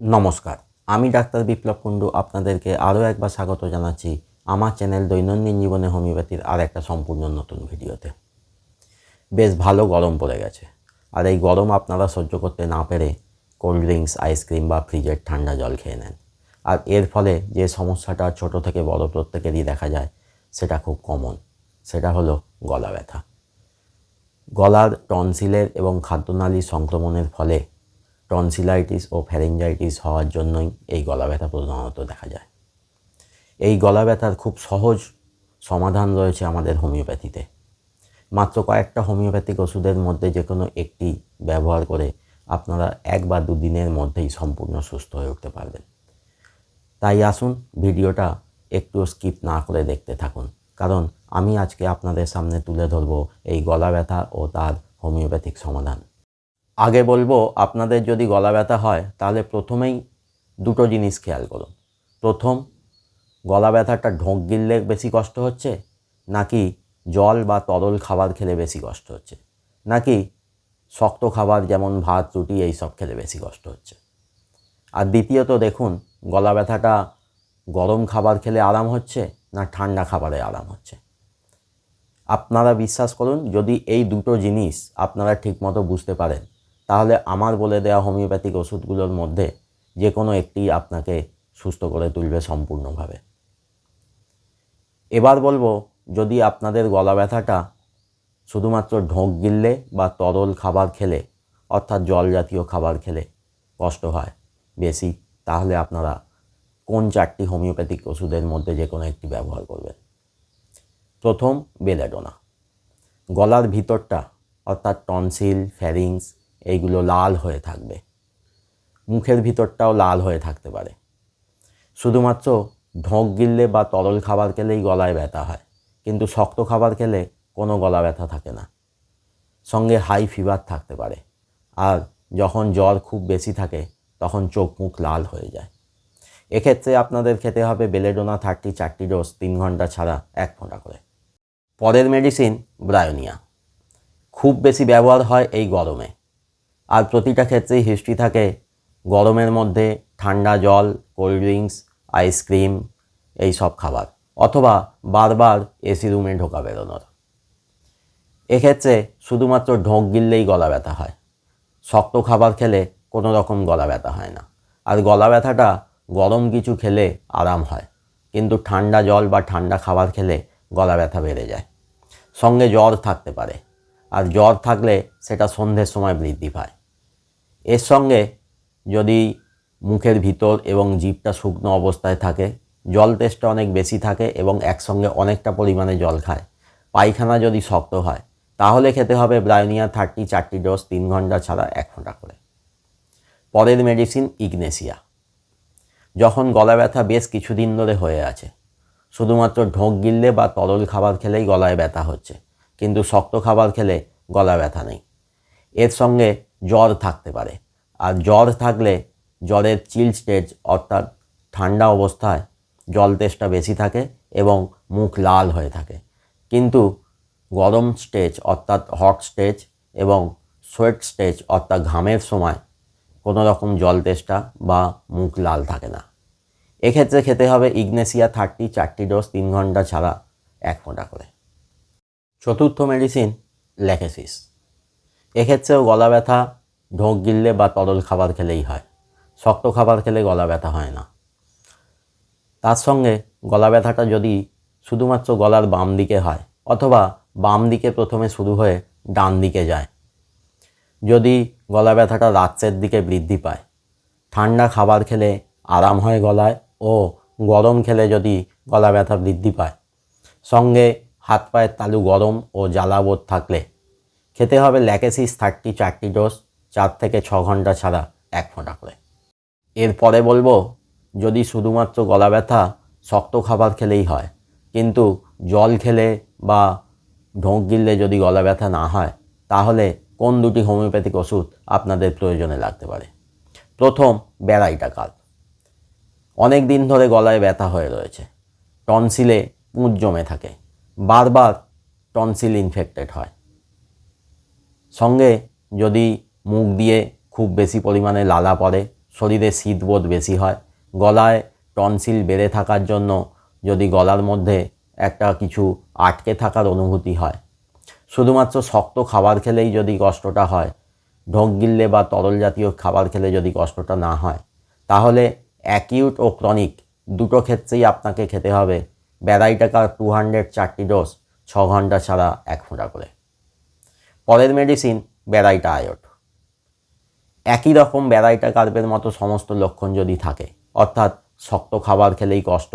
নমস্কার। আমি ডাক্তার বিপ্লব কুণ্ডু আপনাদেরকে আরও একবার স্বাগত জানাচ্ছি আমার চ্যানেল দৈনন্দিন জীবনে হোমিওপ্যাথির আর একটা সম্পূর্ণ নতুন ভিডিওতে। বেশ ভালো গরম পড়ে গেছে। আর এই গরম আপনারা সহ্য করতে না পেরে কোল্ড ড্রিঙ্কস আইসক্রিম বা ফ্রিজের ঠান্ডা জল খেয়ে নেন। আর এর ফলে যে সমস্যাটা ছোট থেকে বড় প্রত্যেকেরই দেখা যায়, সেটা খুব কমন। সেটা হলো গলা ব্যথা। গলার টনসিলের এবং খাদ্যনালী সংক্রমণের ফলে টনসিলাইটিস ও ফ্যারেঞ্জাইটিস হওয়ার জন্যই এই গলা ব্যথা প্রধানত দেখা যায়। এই গলা ব্যথার খুব সহজ সমাধান রয়েছে আমাদের হোমিওপ্যাথিতে। মাত্র কয়েকটা হোমিওপ্যাথিক ওষুধের মধ্যে যে কোনো একটি ব্যবহার করে আপনারা এক বা দুদিনের মধ্যেই সম্পূর্ণ সুস্থ হয়ে উঠতে পারবেন। তাই আসুন ভিডিওটা একটু স্কিপ না করে দেখতে থাকুন। কারণ আমি আজকে আপনাদের সামনে তুলে ধরবো এই গলা ব্যথা ও তার হোমিওপ্যাথিক সমাধান। আগে বলব, আপনাদের যদি গলা ব্যথা হয়, তাহলে প্রথমেই দুটো জিনিস খেয়াল করুন। প্রথম, গলা ব্যথাটা ঢোঁক গিললে বেশি কষ্ট হচ্ছে, নাকি জল বা তরল খাবার খেলে বেশি কষ্ট হচ্ছে, নাকি শক্ত খাবার যেমন ভাত, রুটি, এই সব খেলে বেশি কষ্ট হচ্ছে। আর দ্বিতীয়ত দেখুন, গলা ব্যথাটা গরম খাবার খেলে আরাম হচ্ছে, না ঠান্ডা খাবারে আরাম হচ্ছে। আপনারা বিশ্বাস করুন, যদি এই দুটো জিনিস আপনারা ঠিকমতো বুঝতে পারেন তাহলে আমার বলে দেওয়া হোমিওপ্যাথিক ওষুধগুলোর মধ্যে যে কোনো একটি আপনাকে সুস্থ করে তুলবে সম্পূর্ণভাবে। এবার বলব, যদি আপনাদের গলা ব্যথাটা শুধুমাত্র ঢোক গিললে বা তরল খাবার খেলে, অর্থাৎ জল জাতীয় খাবার খেলে কষ্ট হয় বেশি, তাহলে আপনারা কোন চারটি হোমিওপ্যাথিক ওষুধের মধ্যে যে কোনো একটি ব্যবহার করবেন। প্রথম, বেলেডোনা। গলার ভিতরটা, অর্থাৎ টনসিল ফ্যারিংস এইগুলো লাল হয়ে থাকবে। মুখের ভিতরটাও লাল হয়ে থাকতে পারে। শুধুমাত্র ঢোঁক গিললে বা তরল খাবার খেলেই গলায় ব্যথা হয়, কিন্তু শক্ত খাবার খেলে কোনো গলা ব্যথা থাকে না। সঙ্গে হাই ফিভার থাকতে পারে, আর যখন জ্বর খুব বেশি থাকে, তখন চোখ মুখ লাল হয়ে যায়। এক্ষেত্রে আপনাদের খেতে হবে বেলেডোনা থার্টি চারটি ডোজ তিন ঘণ্টা ছাড়া এক ফোঁটা করে। পরের মেডিসিন ব্রায়োনিয়া খুব বেশি ব্যবহার হয় এই গরমে। আর প্রতিটা ক্ষেত্রেই হিস্ট্রি থাকে। গরমের মধ্যে ঠান্ডা জল কোল্ড ড্রিঙ্কস আইসক্রিম এই সব খাবার। অথবা বারবার এসি রুমে ঢোকা বেরোনোর। এক্ষেত্রে শুধুমাত্র ঢোক গিললেই গলা ব্যথা হয়। শক্ত খাবার খেলে কোনো রকম গলা ব্যথা হয় না। আর গলা ব্যথাটা গরম কিছু খেলে আরাম হয়। কিন্তু ঠান্ডা জল বা ঠান্ডা খাবার খেলে গলা ব্যথা বেড়ে যায়। সঙ্গে জ্বর থাকতে পারে। আর জ্বর থাকলে সেটা সন্ধ্যের সময় বৃদ্ধি পায়। এর সঙ্গে যদি মুখের ভিতর এবং জিভটা শুকনো অবস্থায় থাকে, জল তেষ্টা অনেক বেশি থাকে এবং একসঙ্গে অনেকটা পরিমাণে জল খায়। পায়খানা যদি শক্ত হয়, তাহলে খেতে হবে ব্রায়োনিয়া থার্টি চারটি ডোজ তিন ঘণ্টা ছাড়া এক ঘণ্টা করে। পরের মেডিসিন ইগনেসিয়া। যখন গলা ব্যথা বেশ কিছুদিন ধরে হয়ে আছে, শুধুমাত্র ঢোক গিললে বা তরল খাবার খেলেই গলায় ব্যথা হচ্ছে, কিন্তু শক্ত খাবার খেলে গলা ব্যথা নেই। এর সঙ্গে জ্বর থাকতে পারে। আর জ্বর থাকলে জ্বরের চিল স্টেজ অর্থাৎ ঠান্ডা অবস্থায় জল তেষ্টা বেশি থাকে এবং মুখ লাল হয়ে থাকে। কিন্তু গরম স্টেজ অর্থাৎ হট স্টেজ এবং সোয়েট স্টেজ অর্থাৎ ঘামের সময় কোনো রকম জল তেষ্টা বা মুখ লাল থাকে না। এক্ষেত্রে খেতে হবে ইগনেসিয়া থার্টি চারটি ডোজ তিন ঘণ্টা ছাড়া এক ফোঁটা করে। চতুর্থ মেডিসিন ল্যাকেসিস এক্ষেত্রেও গলা ব্যথা, ঢোক গিললে বা তরল খাবার খেলেই হয়। শক্ত খাবার খেলে গলা ব্যথা হয় না। তার সঙ্গে গলা ব্যথাটা যদি শুধুমাত্র গলার বাম দিকে হয় অথবা বাম দিকে প্রথমে শুরু হয়ে ডান দিকে যায়, যদি গলা ব্যথাটা রাত্রের দিকে বৃদ্ধি পায়, ঠান্ডা খাবার খেলে আরাম হয় গলায় ও গরম খেলে যদি গলা ব্যথা বৃদ্ধি পায়, সঙ্গে হাত পায়ের তালু গরম ও জ্বালাবোধ থাকলে খেতে হবে ল্যাকেসিস থার্টি চারটি ডোজ, চার থেকে ছ ঘণ্টা ছাড়া এক ফোঁটা করে। এরপরে বলব, যদি শুধুমাত্র গলা ব্যথা, শক্ত খাবার খেলেই হয়, কিন্তু জল খেলে বা ঢোঁক গিললে যদি গলা ব্যথা না হয়, তাহলে কোন দুটি হোমিওপ্যাথিক ওষুধ আপনাদের প্রয়োজনে লাগতে পারে? প্রথম ব্যারাইটাকাল অনেক দিন ধরে গলায় ব্যথা হয়ে রয়েছে। টনসিলে পুঁজ জমে থাকে। বারবার টনসিল ইনফেক্টেড হয়। সঙ্গে যদি মুখ দিয়ে খুব বেশি পরিমাণে লালা পড়ে, শরীরে শীতবোধ বেশি হয়, গলায় টনসিল বেড়ে থাকার জন্য যদি গলার মধ্যে একটা কিছু আটকে থাকার অনুভূতি হয়, শুধুমাত্র শক্ত খাবার খেলেই যদি কষ্টটা হয়, ঢোক গিললে বা তরল জাতীয় খাবার খেলে যদি কষ্টটা না হয়, তাহলে অ্যাকিউট ও ক্রনিক দুটো ক্ষেত্রেই আপনাকে খেতে হবে। বেড়াই টাকার টু হান্ড্রেড চারটি ডোজ ছ ঘণ্টা ছাড়া এক ফোঁটা করে। পরের মেডিসিন বেড়াইটা আয়ট। একই রকম বেড়াইটা কার্পের মতো সমস্ত লক্ষণ যদি থাকে, অর্থাৎ শক্ত খাবার খেলেই কষ্ট,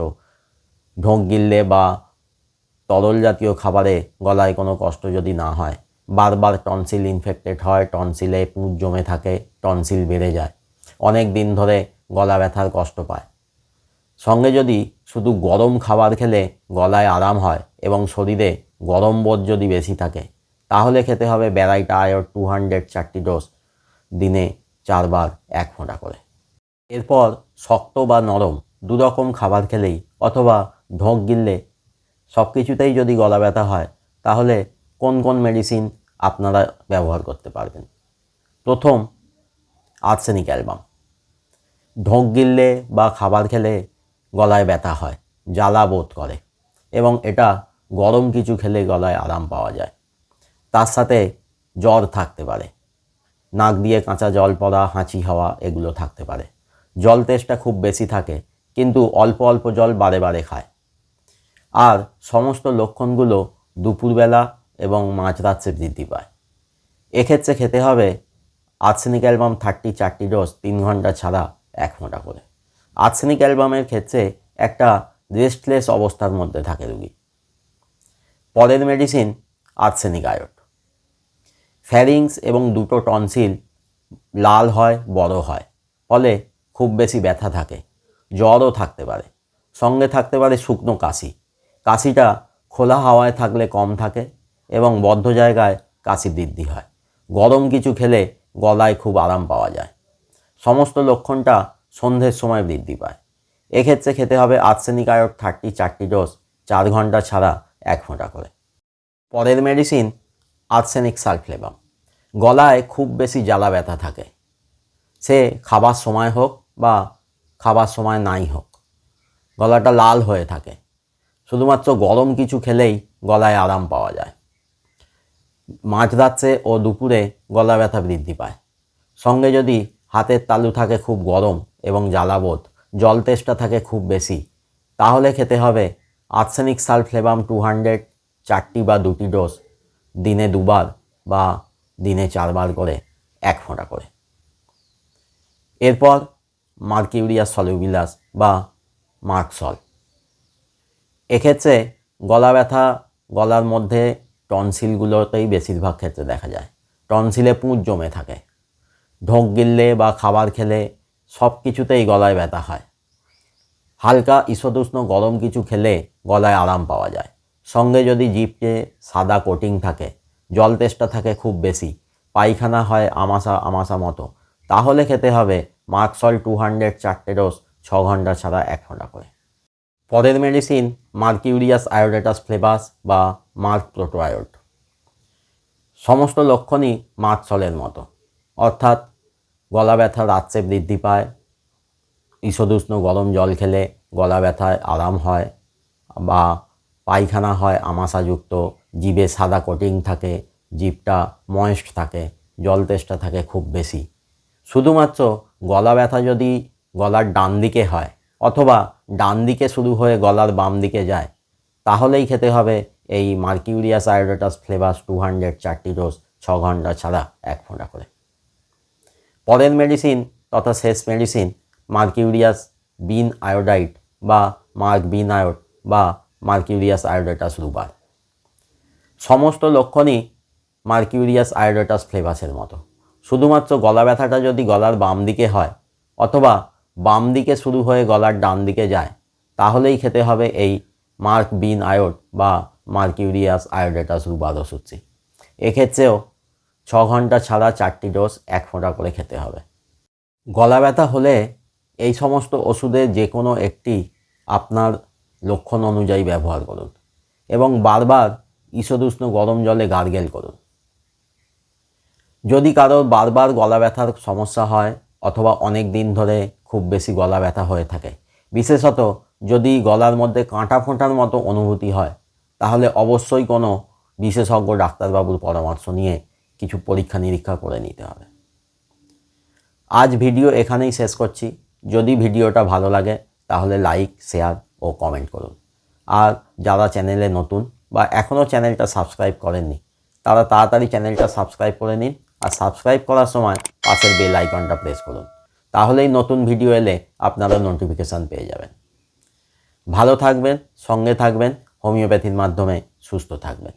ঢোক গিললে বা তরল জাতীয় খাবারে গলায় কোনো কষ্ট যদি না হয়, বারবার টনসিল ইনফেক্টেড হয় টনসিলে পুঁজ জমে থাকে টনসিল বেড়ে যায়, অনেক দিন ধরে গলা ব্যথার কষ্ট পায়। সঙ্গে যদি শুধু গরম খাবার খেলে গলায় আরাম হয় এবং শরীরে গরম বোধ যদি বেশি থাকে তাহলে খেতে হবে ব্যারাইটা আয়র টু হান্ড্রেড চারটি ডোজ দিনে চারবার এক ফোঁটা করে। এরপর শক্ত বা নরম দুরকম খাবার খেলেই অথবা ঢোক গিললে সব কিছুতেই যদি গলা ব্যথা হয়, তাহলে কোন কোন মেডিসিন আপনারা ব্যবহার করতে পারবেন? প্রথম আর্সেনিক অ্যালবাম ঢোক গিললে বা খাবার খেলে গলায় ব্যথা হয়, জ্বালা বোধ করে এবং এটা গরম কিছু খেলে গলায় আরাম পাওয়া যায়। তার সাথে জ্বর থাকতে পারে। নাক দিয়ে কাঁচা জল পড়া, হাঁচি হওয়া এগুলো থাকতে পারে। জল তেষ্টা খুব বেশি থাকে, কিন্তু অল্প অল্প জল বারে বারে খায়। আর সমস্ত লক্ষণগুলো দুপুরবেলা এবং মাঝরাত্রে বৃদ্ধি পায়। এক্ষেত্রে খেতে হবে আর্সেনিক অ্যালবাম থার্টি চারটি ডোজ তিন ঘণ্টা ছাড়া এক ফোঁটা করে। আর্সেনিক অ্যালবামের ক্ষেত্রে একটা রেস্টলেস অবস্থার মধ্যে থাকে রুগী। পরের মেডিসিন আর্সেনিক আয়োড ফ্যারিংস এবং দুটো টনসিল লাল হয়, বড় হয়। ফলে খুব বেশি ব্যথা থাকে, জ্বরও থাকতে পারে। সঙ্গে থাকতে পারে শুকনো কাশি। কাশিটা খোলা হাওয়ায় থাকলে কম থাকে এবং বদ্ধ জায়গায় কাশি বৃদ্ধি হয়। গরম কিছু খেলে গলায় খুব আরাম পাওয়া যায়। সমস্ত লক্ষণটা সন্ধ্যের সময় বৃদ্ধি পায়। এক্ষেত্রে খেতে হবে আর্সেনিক আয়োড থার্টি চারটি ডোজ, চার ঘণ্টা ছাড়া এক ফোঁটা করে। পরের মেডিসিন আর্সেনিক সালফ্লেবাম গলায় খুব বেশি জ্বালা ব্যথা থাকে। সে খাবার সময় হোক বা খাবার সময় নাই হোক, গলাটা লাল হয়ে থাকে। শুধুমাত্র গরম কিছু খেলেই গলায় আরাম পাওয়া যায়। মাঝরাত্রে ও দুপুরে গলা ব্যথা বৃদ্ধি পায়। সঙ্গে যদি হাতের তালু থাকে খুব গরম এবং জ্বালাবোধ, জল তেষ্টা থাকে খুব বেশি, তাহলে খেতে হবে আর্সেনিক সালফ্লেবাম টু হান্ড্রেড চারটি বা দুটি ডোজ। দিনে দুবার বা দিনে চারবার করে এক ফোঁটা করে। এরপর মার্কিউরিয়া সলিউবিলাস বা মার্কসল। এক্ষেত্রে গলা ব্যথা গলার মধ্যে টনসিলগুলোতেই বেশিরভাগ ক্ষেত্রে দেখা যায়। টনসিলে পুঁজ জমে থাকে। ঢোক গিললে বা খাবার খেলে সব কিছুতেই গলায় ব্যথা হয়। হালকা ঈষদুষ্ণ গরম কিছু খেলে গলায় আরাম পাওয়া যায়। সঙ্গে যদি জিপে সাদা কোটিং থাকে, জল তেষ্টা থাকে খুব বেশি, পায়খানা হয় আমাশা আমাশা মতো, তাহলে খেতে হবে মার্কসল টু হান্ড্রেড চারটে ডোজ ছ ঘণ্টা ছাড়া এক ঘণ্টা করে। পরের মেডিসিন মার্কিউরিয়াস আয়োডেটাস ফ্লেভাস বা মার্ক প্রোটোআয়োড সমস্ত লক্ষণই মার্কসলের মতো, অর্থাৎ গলা ব্যথা রাত্রে বৃদ্ধি পায়, ঈষদুষ্ণ গরম জল খেলে গলা ব্যথায় আরাম হয় বা পায়খানা হয়, আমাশাযুক্ত, জিভে সাদা কোটিং থাকে, জিভটা ময়েস্ট থাকে, জল তেষ্টা থাকে খুব বেশি। শুধুমাত্র গলা ব্যথা যদি গলার ডান দিকে হয়, অথবা ডান দিকে শুরু হয়ে গলার বাম দিকে যায়, তাহলেই খেতে হবে এই mercurius iodatus flavus two hundred চারটি ডোজ ছ ঘণ্টা ছাড়া এক ফোঁটা করে। পরের মেডিসিন তথা শেষ মেডিসিন মার্কিউরিয়াস বিন আয়োডাইট বা মার্ক বিন আয়োড বা মার্কিউরিয়াস আয়োডাটাস রুবার সমস্ত লক্ষণই মার্কিউরিয়াস আয়োডাটাস ফ্লেভাসের মতো। শুধুমাত্র গলা ব্যথাটা যদি গলার বাম দিকে হয়, অথবা বাম দিকে শুরু হয়ে গলার ডান দিকে যায়, তাহলেই খেতে হবে এই মার্ক বিন আয়োড বা মার্কিউরিয়াস আয়োডেটাস রুবার ওষুধটি। এক্ষেত্রেও ছ ঘণ্টা ছাড়া চারটি ডোজ এক ফোঁটা করে খেতে হবে। গলা ব্যথা হলে এই সমস্ত ওষুধের যে কোনো একটি আপনার লক্ষণ অনুযায়ী ব্যবহার করুন এবং বারবার ঈষদুষ্ণ গরম জলে গার্গেল করুন। যদি কারোর বারবার গলা ব্যথার সমস্যা হয় অথবা অনেক দিন ধরে খুব বেশি গলা ব্যথা হয়ে থাকে, বিশেষত যদি গলার মধ্যে কাঁটা ফোঁটার মতো অনুভূতি হয়, তাহলে অবশ্যই কোনো বিশেষজ্ঞ ডাক্তারবাবুর পরামর্শ নিয়ে কিছু পরীক্ষা নিরীক্ষা করে নিতে হবে। আজ ভিডিও এখানেই শেষ করছি। যদি ভিডিওটা ভালো লাগে, তাহলে লাইক, শেয়ার ও কমেন্ট করুন। আর যারা চ্যানেলে নতুন বা এখনও চ্যানেলটা সাবস্ক্রাইব করেননি, তারা তাড়াতাড়ি চ্যানেলটা সাবস্ক্রাইব করে নিন আর সাবস্ক্রাইব করার সময় পাশের বেল আইকনটা প্রেস করুন। তাহলেই নতুন ভিডিও এলে আপনারা নোটিফিকেশান পেয়ে যাবেন। ভালো থাকবেন, সঙ্গে থাকবেন হোমিওপ্যাথির মাধ্যমে সুস্থ থাকবেন।